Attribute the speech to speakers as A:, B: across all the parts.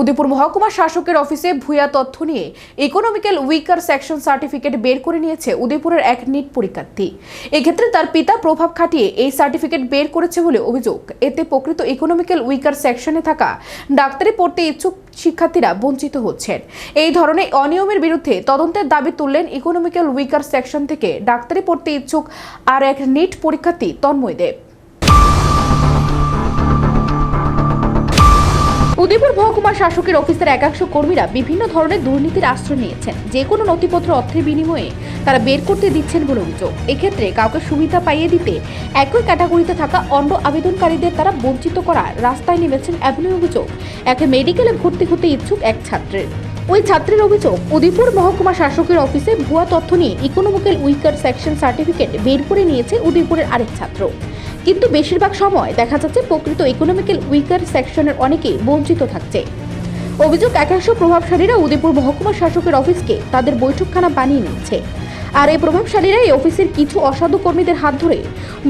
A: উদয়পুর মহকুমা শাসকের অফিসে ভুয়া তথ্য নিয়ে ইকোনমিক্যাল উইকার সেকশন সার্টিফিকেট বের করে নিয়েছে উদয়পুরের এক নিট পরীক্ষার্থী। এক্ষেত্রে তার পিতা প্রভাব খাটিয়ে এই সার্টিফিকেট বের করেছে বলে অভিযোগ। এতে প্রকৃত ইকোনমিক্যাল উইকার সেকশনে থাকা ডাক্তারি পড়তে ইচ্ছুক শিক্ষার্থীরা বঞ্চিত হচ্ছেন। এই ধরনের অনিয়মের বিরুদ্ধে তদন্তের দাবি তুললেন ইকোনমিক্যাল উইকার সেকশন থেকে ডাক্তারি পড়তে ইচ্ছুক আর এক নিট পরীক্ষার্থী তন্ময় দেব। উদয়পুর মহকুমা শাসকের অফিসের একাংশ কর্মীরা বিভিন্ন ধরনের দুর্নীতির আশ্রয় নিয়েছেন। যে কোনো নথিপত্র অর্থের বিনিময়ে তারা বের করতে দিচ্ছেন বলে অভিযোগ। এক্ষেত্রে কাউকে সুবিধা পাইয়ে দিতে একই ক্যাটাগরিতে থাকা অন্য আবেদনকারীদের তারা বঞ্চিত করার রাস্তায় নেমেছেন এমনই অভিযোগ। একে মেডিকেলে ভর্তি হতে ইচ্ছুক এক ছাত্রের। ওই ছাত্রের অভিযোগ, উদয়পুর মহকুমা শাসকের অফিসে ভুয়া তথ্য নিয়ে ইকোনমিক্যাল উইকার সেকশন সার্টিফিকেট বের করে নিয়েছে উদয়পুরের আরেক ছাত্র। কিন্তু বেশিরভাগ সময় দেখা যাচ্ছে প্রকৃত ইকোনমিক্যাল উইকার সেকশনের অনেকেই বঞ্চিত থাকছে। অভিযোগ একাংশ প্রভাবশালীরা উদয়পুর মহকুমা শাসকের অফিসকে তাদের বৈঠকখানা বানিয়ে নিচ্ছে। আর এই প্রভাবশালীরা এই অফিসের কিছু অসাধু কর্মীদের হাত ধরে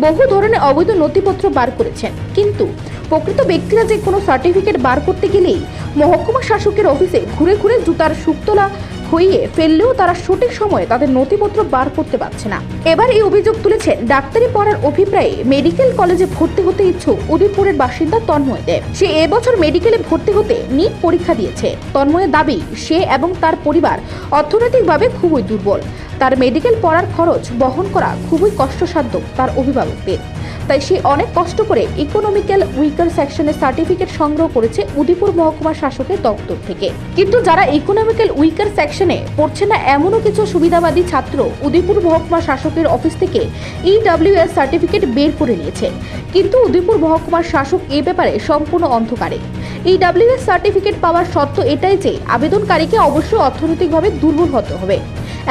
A: বহু ধরনের অবৈধ নথিপত্র বার করেছেন। কিন্তু প্রকৃত ব্যক্তিরা যে কোনো সার্টিফিকেট বার করতে গেলেই মহকুমা শাসকের অফিসে ঘুরে ঘুরে জুতার সুক্তলা হইয়ে ফেললেও তারা সঠিক সময়ে তাদের নথিপত্র বার করতে পারছে না। এবার এই অভিযোগ তুলেছেন ডাক্তারি পড়ার অভিপ্রায়ে মেডিকেল কলেজে ভর্তি হতে ইচ্ছুক উদয়পুরের বাসিন্দা তন্ময় দেব। সে এবছর মেডিকেলে ভর্তি হতে নিট পরীক্ষা দিয়েছে। তন্ময়ের দাবি, সে এবং তার পরিবার অর্থনৈতিকভাবে খুবই দুর্বল। তার মেডিকেল পড়ার খরচ বহন করা খুবই কষ্টসাধ্য তার অভিভাবকদের। তাই সে অনেক কষ্ট করে ইকোনমিক্যাল উইকার সেকশনের সার্টিফিকেট সংগ্রহ করেছে উদয়পুর মহকুমা শাসকের দপ্তর থেকে। কিন্তু যারা ইকোনমিক্যাল উইকার সেকশনে পড়ছে না, এমনও কিছু সুবিধাবাদী ছাত্র উদয়পুর মহকুমা শাসকের অফিস থেকে ইডব্লিউএস সার্টিফিকেট বের করে নিয়েছে। কিন্তু উদয়পুর মহকুমার শাসক এ ব্যাপারে সম্পূর্ণ অন্ধকারে। ইডব্লিউএস সার্টিফিকেট পাওয়ার শর্ত এটাই যে, আবেদনকারীকে অবশ্যই অর্থনৈতিকভাবে দুর্বল হতে হবে।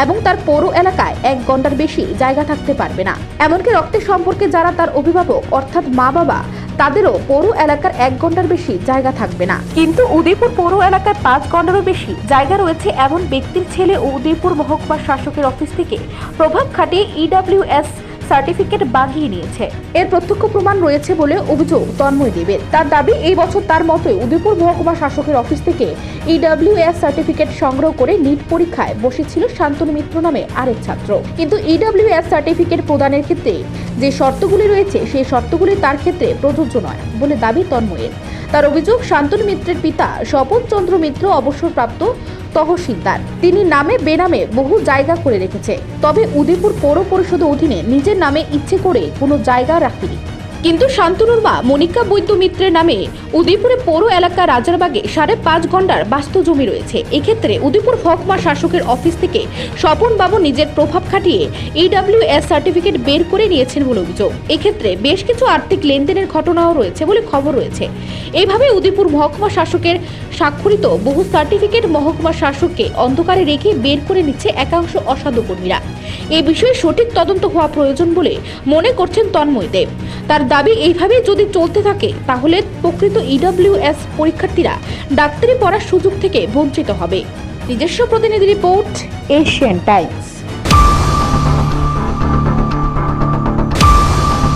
A: এবং তার পৌর এলাকায় এক ঘণ্টার বেশি জায়গা থাকতে পারবে না। এমনকি রক্তের সম্পর্কে যারা তার অভিভাবক, অর্থাৎ মা বাবা, তাদেরও পৌর এলাকার এক ঘণ্টার বেশি জায়গা থাকবে না। কিন্তু উদয়পুর পৌর এলাকায় পাঁচ ঘন্টারও বেশি জায়গা রয়েছে এমন ব্যক্তির ছেলে ও উদয়পুর মহকুমা শাসকের অফিস থেকে প্রভাব খাটিয়ে ইডব্লিউএস সার্টিফিকেট বাগিয়ে নিয়েছে। এর প্রত্যক্ষ প্রমাণ রয়েছে বলে অভিযোগ তন্ময় দেবের। তার দাবি, এই বছর তার মতোই উদয়পুর মহকুমা শাসকের অফিস থেকে ইডব্লিউএস সার্টিফিকেট সংগ্রহ করে নিট পরীক্ষায় বসেছিল শান্তনু মিত্র নামে আরেক ছাত্র। কিন্তু ইডব্লিউএস সার্টিফিকেট প্রদানের ক্ষেত্রে যে শর্তগুলি রয়েছে, সেই শর্তগুলি তার ক্ষেত্রে প্রযোজ্য নয় বলে দাবি তন্ময়ের। তার অভিযোগ, শান্তনু মিত্রের পিতা স্বপন চন্দ্র মিত্র অবসরপ্রাপ্ত তহসিলদার। তিনি নামে বেনামে বহু জায়গা করে রেখেছে। তবে উদয়পুর পৌর পরিষদের অধীনে নিজের নামে ইচ্ছে করে কোনো জায়গা রাখেনি। কিন্তু শান্তনুর মা মনিকা বৈদ্য মিত্রের নামে উদয়পুরে পৌর এলাকা রাজারবাগে সাড়ে পাঁচ ঘণ্টার বাস্তু জমি রয়েছে। এক্ষেত্রে উদয়পুর মহকুমা শাসকের অফিস থেকে স্বপন বাবু নিজের প্রভাব খাটিয়ে ইডব্লিউএস সার্টিফিকেট বের করে নিয়েছেন বলে অভিযোগ। এক্ষেত্রে বেশ কিছু আর্থিক লেনদেনের ঘটনাও রয়েছে বলে খবর রয়েছে। এইভাবে উদয়পুর মহকুমা শাসকের স্বাক্ষরিত বহু সার্টিফিকেট মহকুমা শাসককে অন্ধকারে রেখে বের করে নিচ্ছে একাংশ অসাধু কর্মীরা। এ বিষয়ে সঠিক তদন্ত হওয়া প্রয়োজন বলে মনে করছেন তন্ময় দেব। তার দাবি এইভাবে যদি চলতে থাকে, তাহলে প্রকৃত ইডব্লিউএস পরীক্ষার্থীরা ডাক্তারি পড়ার সুযোগ থেকে বঞ্চিত হবে। নিজস্ব প্রতিনিধি রিপোর্ট, এশিয়ান টাইমস।